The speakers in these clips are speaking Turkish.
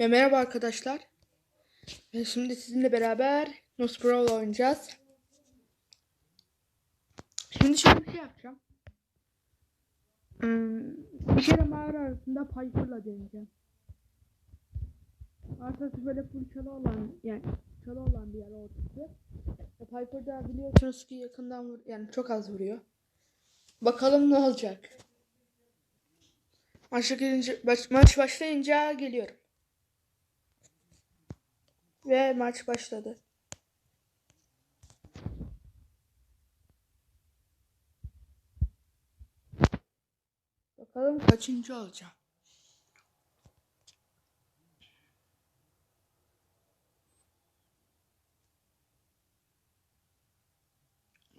Ve merhaba arkadaşlar. Ve şimdi sizinle beraber Nose Brawl oynayacağız. Şimdi şöyle bir şey yapacağım. Hmm, bir kere mağara arasında Piper'la deneyeceğim. Artık böyle full çalı olan yani çalı olan bir yer ortası. O Piper da biliyorsunuz ki yakından vur yani çok az vuruyor. Bakalım ne olacak. Maç, maç başlayınca geliyorum. Ve maç başladı. Bakalım kaçıncı olacağım.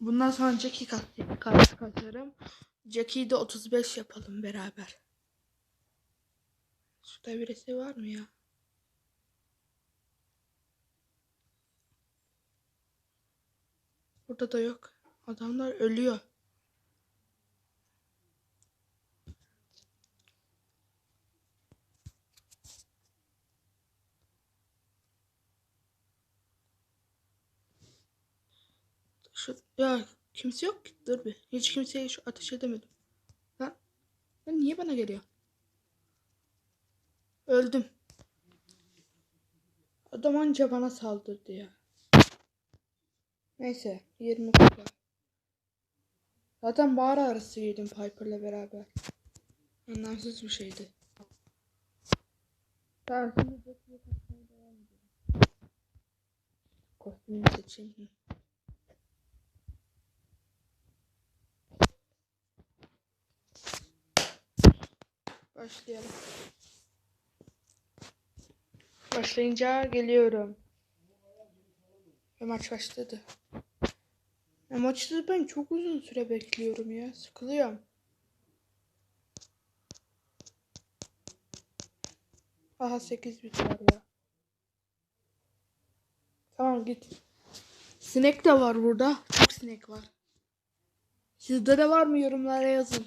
Bundan sonra Jackie kat katarım. Jackie'yi de 35 yapalım beraber. Şurada birisi var mı ya? Burada da yok. Adamlar ölüyor. Şu, ya kimse yok ki. Dur bir. Hiç kimseye şu ateş edemedim. Lan, lan niye bana geliyor? Öldüm. Adam anca bana saldırdı ya. Neyse 20 kupa. Zaten bağır arası yedim Piper'la beraber. Anlamsız bir şeydi. Tamam şimdi Jackie'ye kaçmaya devam edelim. Kostümü seçeyim. Başlayalım. Başlayınca geliyorum. Ve maç başladı. Ya maçta ben çok uzun süre bekliyorum ya. Sıkılıyorum. Aha 8 bit ya. Tamam git. Sinek de var burada. Çok sinek var. Sizde de var mı yorumlara yazın.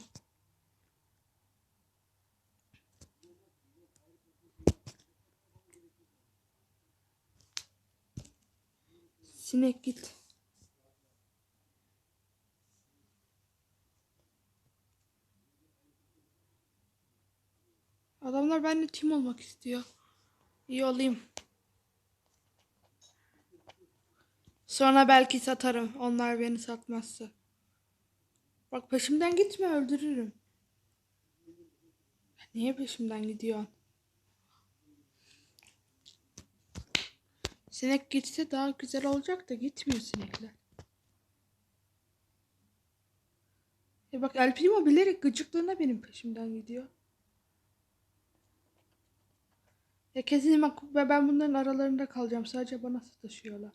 Sinek git. Adamlar benimle team olmak istiyor. İyi olayım. Sonra belki satarım. Onlar beni satmazsa. Bak peşimden gitme öldürürüm. Niye peşimden gidiyorsun? Sinek gitse daha güzel olacak da gitmiyor sinekler. E bak El Primo bilerek gıcıklığına benim peşimden gidiyor. Ya kesin bak ben bunların aralarında kalacağım. Sadece bana sataşıyorlar.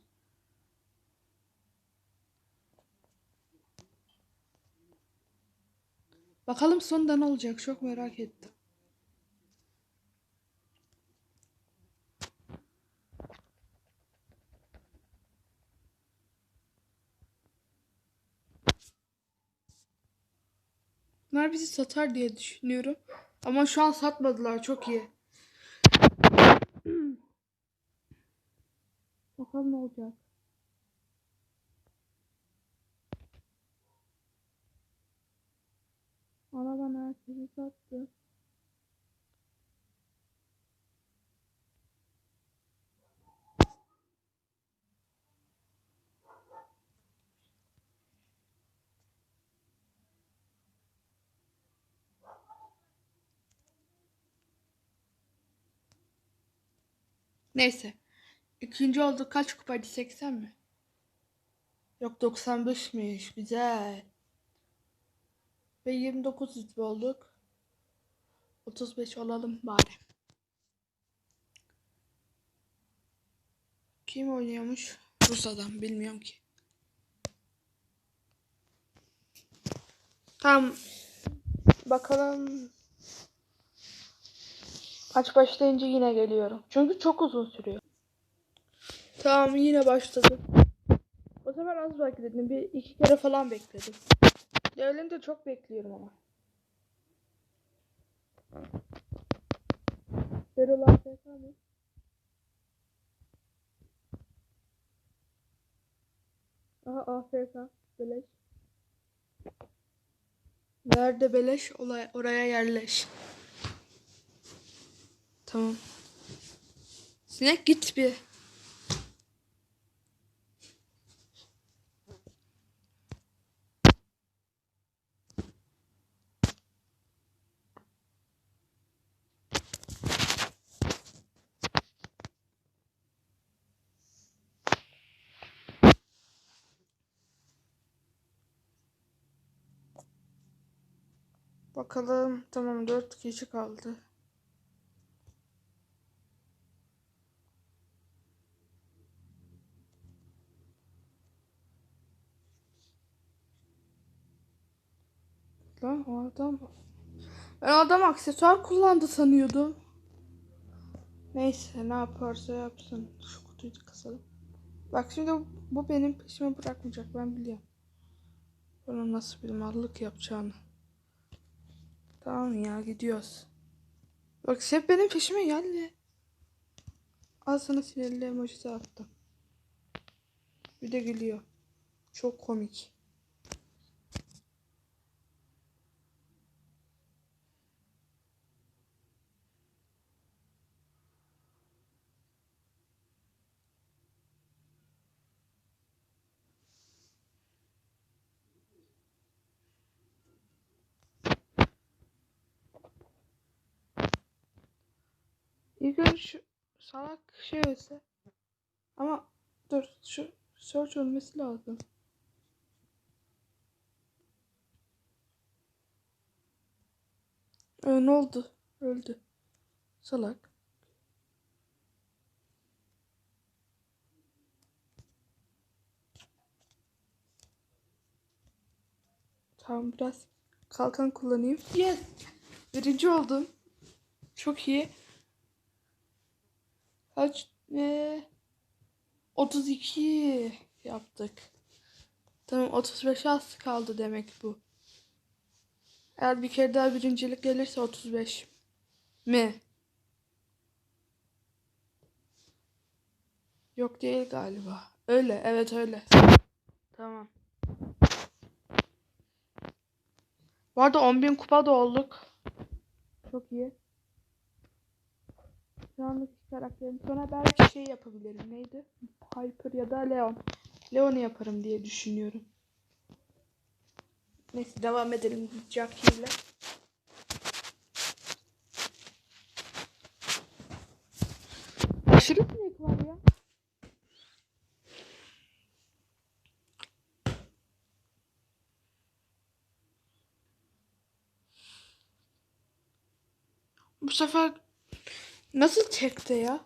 Bakalım sonunda ne olacak çok merak ettim. Bunlar bizi satar diye düşünüyorum. Ama şu an satmadılar. Çok iyi. Bakalım ne olacak. Ana bana herkesi sattı. Neyse. İkinci oldu. Kaç kupaydı? 80 mi? Yok 95'miş. Güzel. Ve 29 rütbe olduk. 35 olalım bari. Kim oynuyormuş? Rus adam. Bilmiyorum ki. Tamam. Bakalım. Maç başlayınca yine geliyorum. Çünkü çok uzun sürüyor. Tamam yine başladı. O sefer az bekledim. Bir iki kere falan bekledim. Diğerlerini de çok bekliyorum ama. Daryl AFK mı? Aha AFK. Beleş. Nerede beleş? Olay, oraya yerleş. Tamam. Sinek git bir. Bakalım. Tamam dört kişi kaldı. Lan o adam... Ben adam aksesuar kullandı sanıyordum. Neyse ne yaparsa yapsın. Şu kutuyu da kasalım. Bak şimdi bu benim peşime bırakmayacak ben biliyorum. Onun nasıl bir mallık yapacağını. Tamam ya gidiyoruz. Bak hep benim peşime geldi. Al sana sinirli emojisi attım. Bir de gülüyor. Çok komik. İlk önce şu salak şey ölse. Ama dur şu search ölmesi lazım. Ee, ne oldu? Öldü. Salak. Tamam biraz kalkan kullanayım. Yes. Birinci oldum. Çok iyi. Kaç ne? 32 yaptık. Tamam 35 az kaldı demek bu. Eğer bir kere daha birincilik gelirse 35 mi? Yok değil galiba. Öyle evet öyle. Tamam. Bu arada 10.000 kupa da olduk. Çok iyi. Şu anlık karakterim. Sonra belki şey yapabilirim. Neydi? Piper ya da Leon. Leon'u yaparım diye düşünüyorum. Neyse devam edelim Jackie ile. Aşırı sinek var ya. Bu sefer nasıl çekti ya?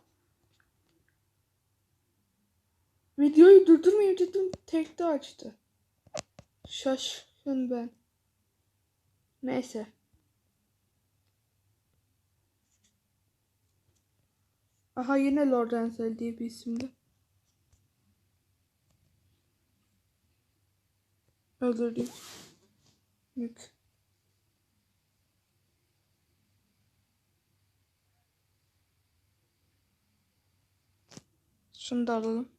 Videoyu durdurmayayım dedim tekte açtı. Şaşkın ben. Neyse. Aha yine Lord Ansel diye bir isimdi. Öldürdüm. Yük. Şunu da alalım.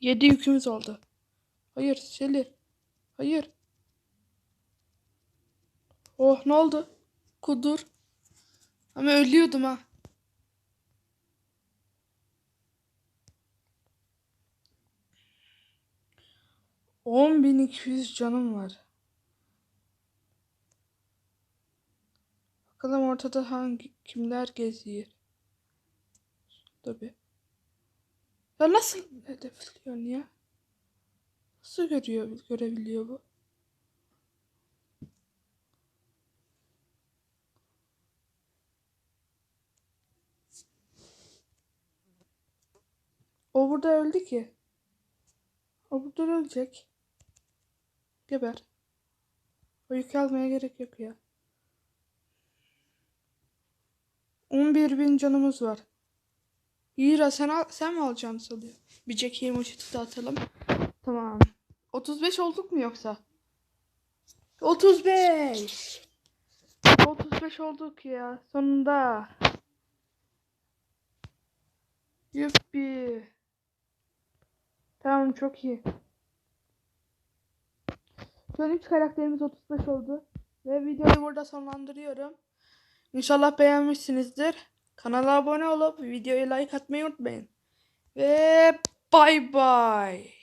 Yedi yükümüz oldu. Hayır Seli. Hayır. Oh ne oldu? Kudur. Ama ölüyordum ha. On bin iki yüz canım var. Bakalım ortada hangi kimler geziyor. Tabi. Ya nasıl hedefliyorsun ya? Nasıl görüyor, görebiliyor bu? O burada öldü ki. O burada ölecek. Geber. O yük almaya gerek yok ya. 11 bin canımız var. Hira sen, al, sen mi alacaksın sanıyor? Bir Jackie emojisi de atalım. Tamam. 35 olduk mu yoksa? 35. 35 olduk ya. Sonunda. Yuppi. Tamam çok iyi. Şu an üç karakterimiz 35 oldu. Ve videoyu burada sonlandırıyorum. İnşallah beğenmişsinizdir. Kanala abone olup videoya like atmayı unutmayın. Ve bay bay.